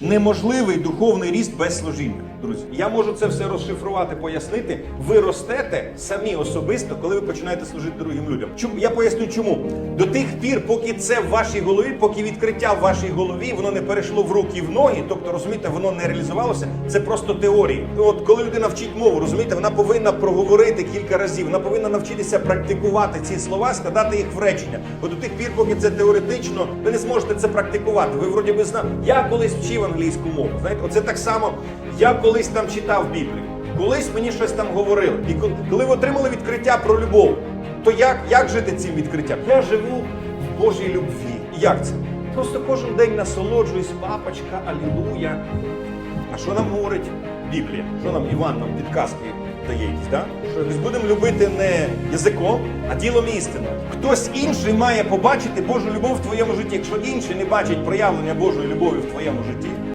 Неможливий духовний ріст без служіння, друзі. Я можу це все розшифрувати, пояснити. Ви ростете самі особисто, коли ви починаєте служити другим людям. Чому я поясню, чому до тих пір, поки це в вашій голові, поки відкриття в вашій голові, воно не перейшло в руки і в ноги. Тобто, розумієте, воно не реалізувалося. Це просто теорії. От коли людина вчить мову, розумієте, вона повинна проговорити кілька разів. Вона повинна навчитися практикувати ці слова, складати їх в речення. Бо до тих пір, поки це теоретично, ви не зможете це практикувати. Ви вроді би зна... Я колись вчив англійську мову. Знаєте, оце так само. Я колись там читав Біблію. Колись мені щось там говорили. І коли- ви отримали відкриття про любов, то як, як жити цим відкриттям? Я живу в Божій любві. І Як це? Просто кожен день насолоджуюсь, папочка, алілуя. А що нам говорить Біблія? Що нам Іван нам підказки дає да? Що ми будемо любити не язиком, а ділом істини. Хтось інший має побачити Божу любов в твоєму житті. Якщо інші не бачать проявлення Божої любові в твоєму житті,